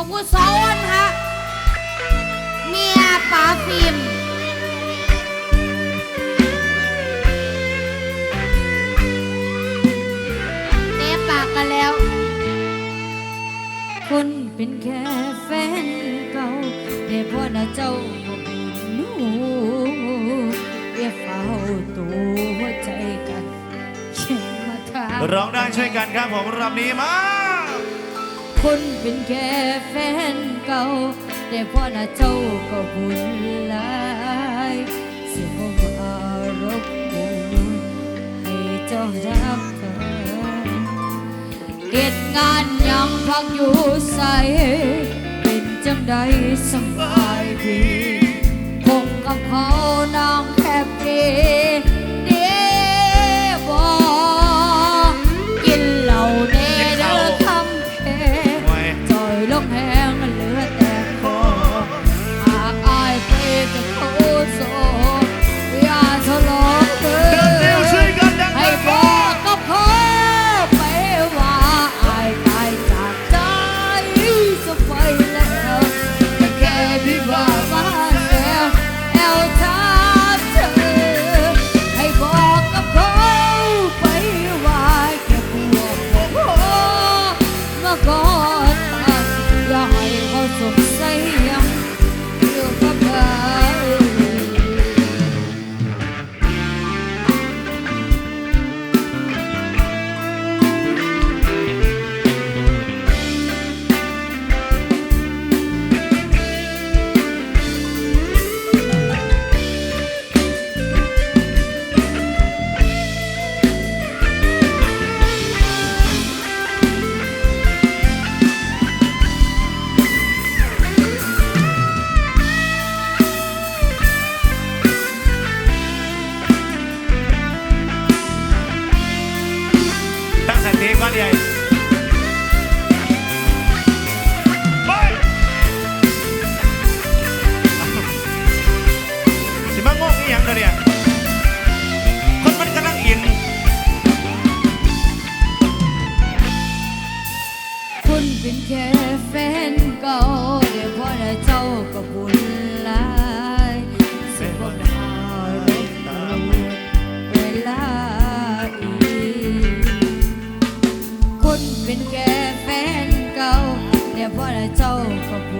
อบคุณสาวอ้นฮะเมียป๋าฟิล์มเตะปากกันแล้ว คนเป็นแค่แฟนเก่าแต่พ่อน่ะเจ้าบ่เป็นหนูอย่าเฝ้าตัวหัวใจกันเขียนมาทาง ร้องได้ช่วยกันครับผมรำนี้มา คนเป็นแค่แฟนเก่า แต่พ่อน่ะเจ้าก็บุญหลายเสียบ่มารบกวนให้เจ้ารักกันเหตุงานยังพักอยู่ใสเป็นจังใดสบายดีคงกับเขานางแฮปปี้ ม สติก่อนใหญ่ไปสิมางงอีหยังเด้อเนี่ยคนมันกำลังอิน คุณเป็นแค่แฟนเก่าเดี๋ยวพ่อและเจ้าก็บุญ เป็นแค่แฟนเก่าเดี๋ยวพ่อและเจ้าก็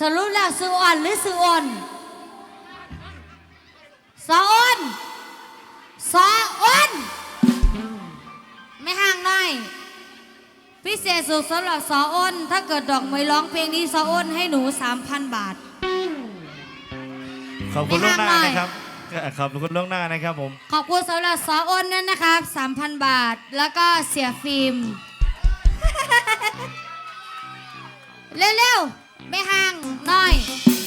สรุปแล้วซื้ออ่อนหรือซื้ออ่อนสออนสออ่อนไม่ห่างหน่อยพิเศษสุดสำหรับสออ้นถ้าเกิดดอกไม่ร้องเพลงนี้สออ้นให้หนู3,000 บาท ขอบคุณล่วงหน้าไม่ห้ามหน่อยนะครับขอบคุณล่วงหน้านะครับผม ขอบคุณสำหรับสออ้นนั่นนะครับ3,000 บาท แล้วก็เสียฟิล์ม เร็วๆ ไม่ห่าง ห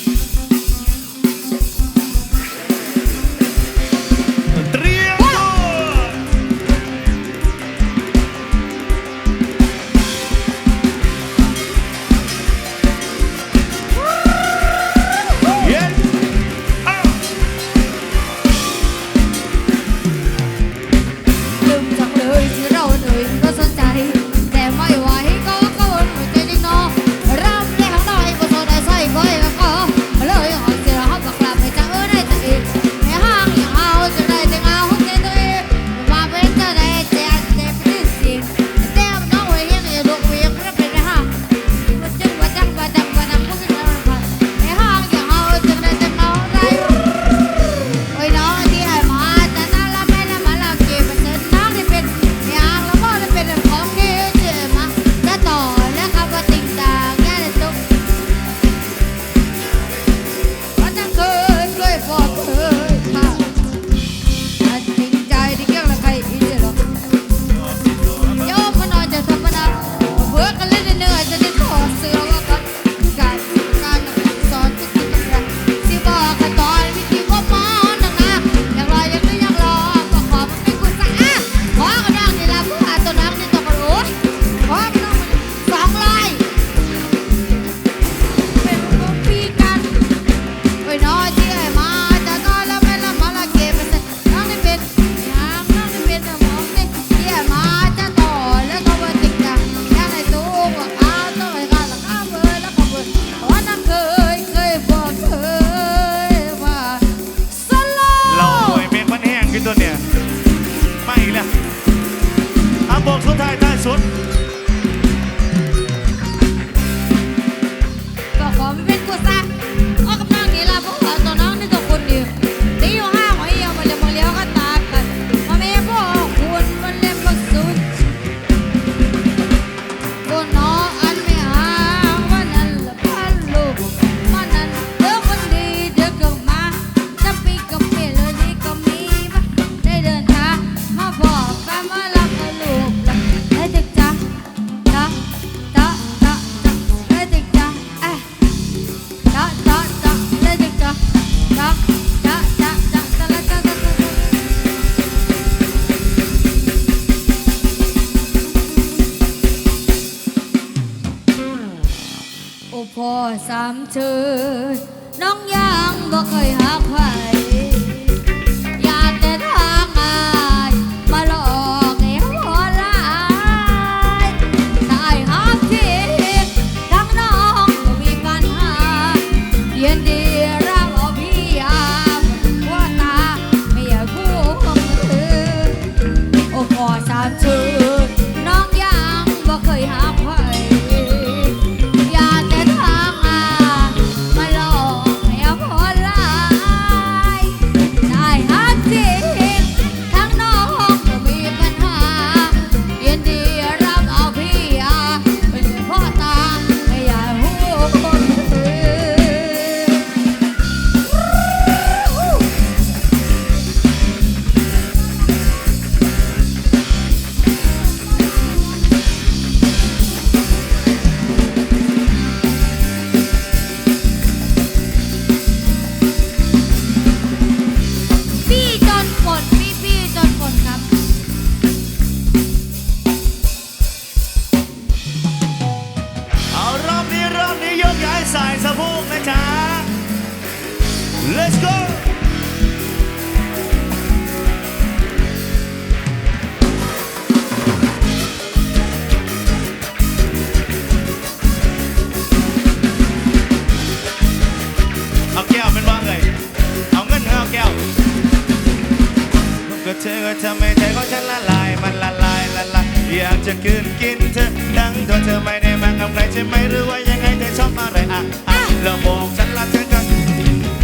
อธอไม่ใจของฉันละลายมันละลายละลายอยากจะกินกินเธอทั้งตัวเธอไม่ได้มากับใครใช่ไหมหรือว่ายังไงเธอชอบอะไรอะอะแล้วบอกฉันละเธอกัน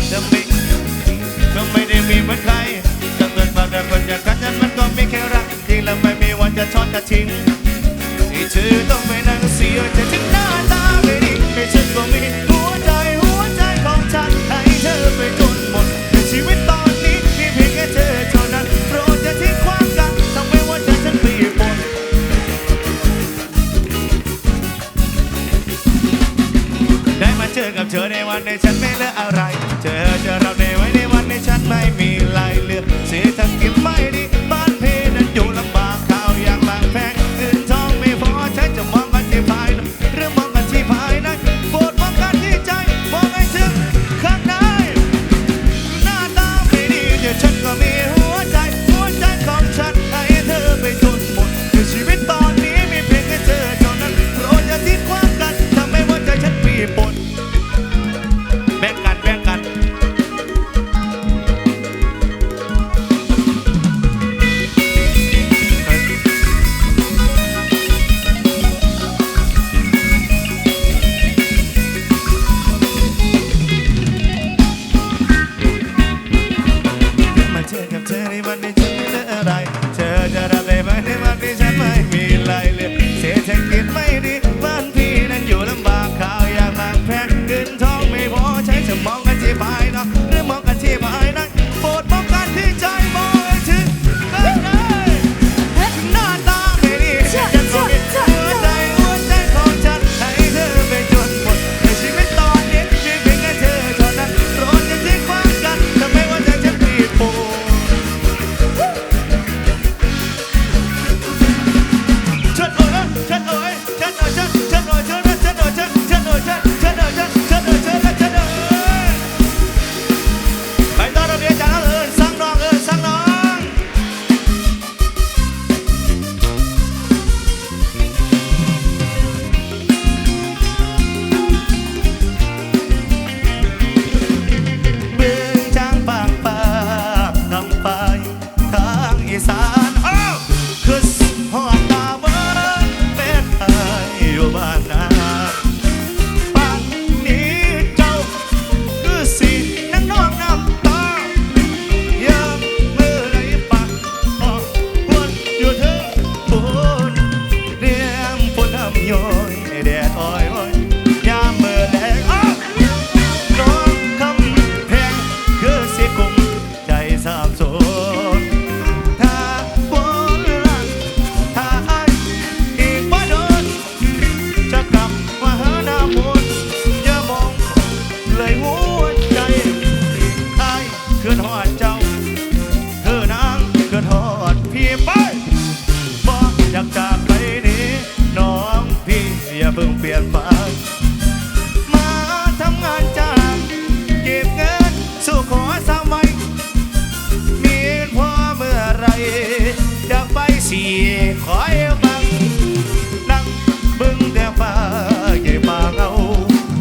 เธอไม่เธอไม่ได้มีเหมือนใครแต่เกิดมาแต่คนอย่ากกันฉันมันก็ไม่แค่รักจริงแล้วไม่มีวันจะทอดจะทิ้งให้เธอต้องไปนั่งเสียใจถึงหน้าตาไม่ดีให้ฉันก็มีหัวใจหัวใจของฉันให้เธอไปตัว alright,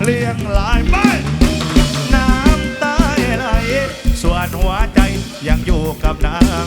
เลี้ยงลายไม่น้ำตาไหลส่วนหัวใจยังอยู่กับนาง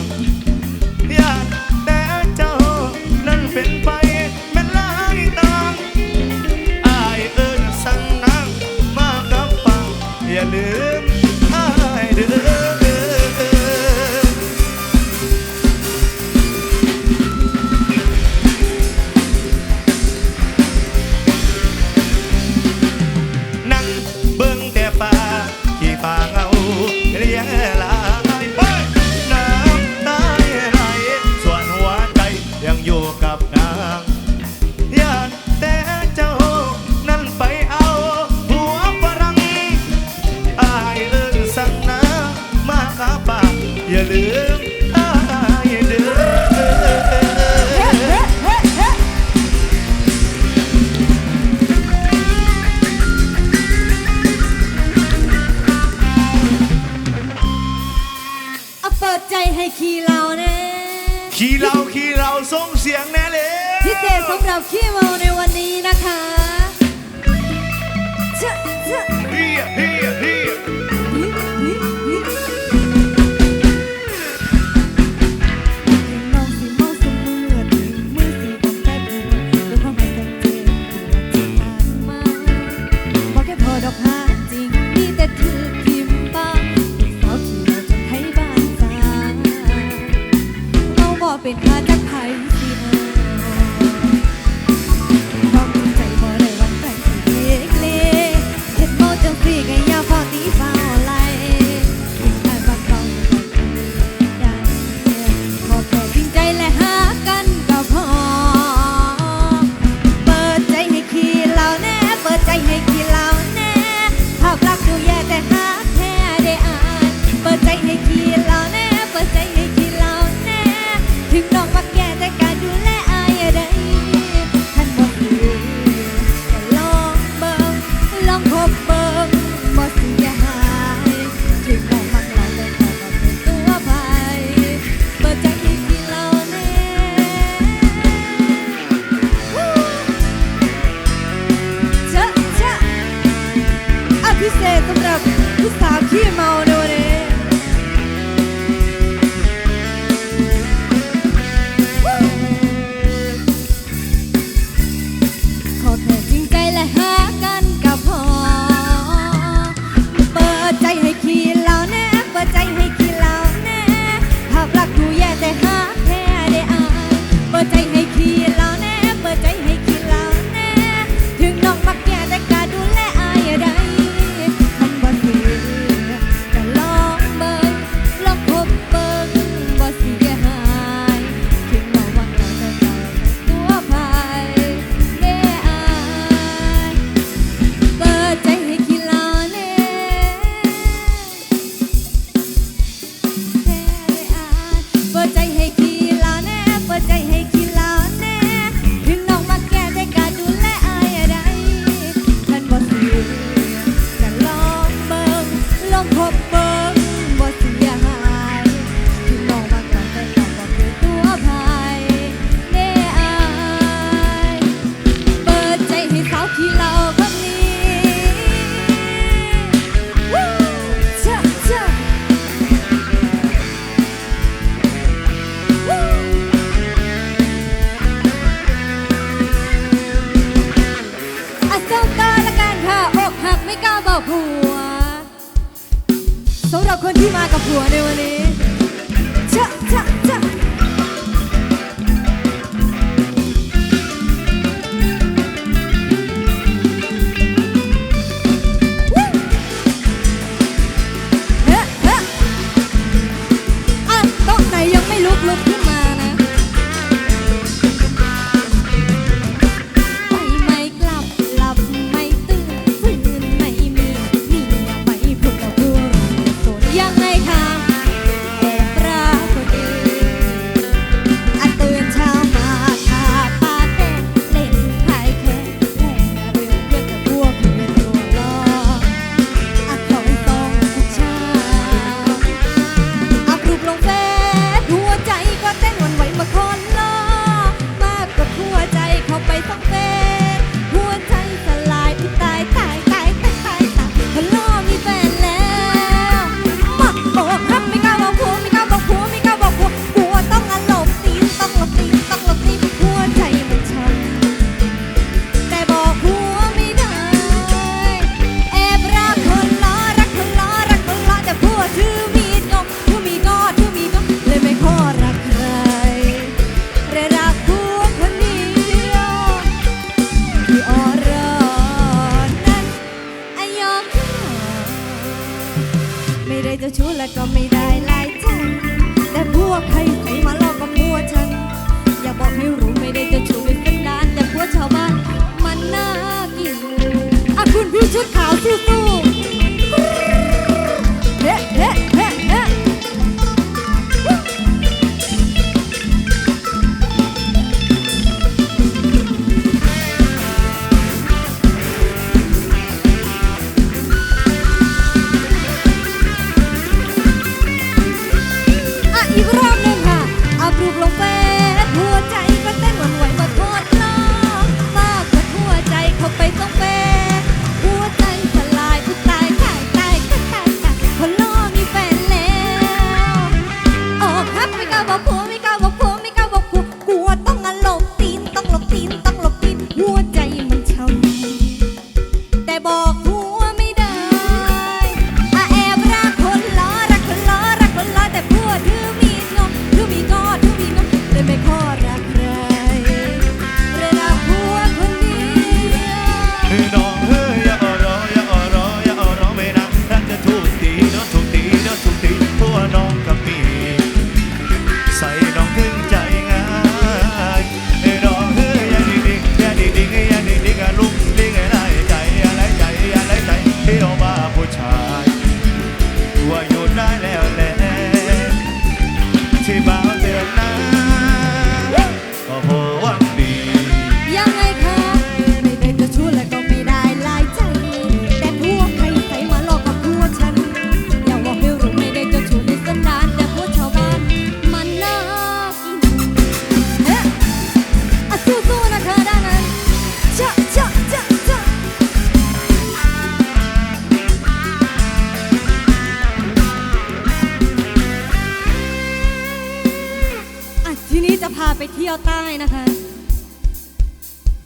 ยวใต้นะคะ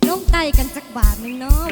ลงใต้กันจักบาทหนึ่งเนาะ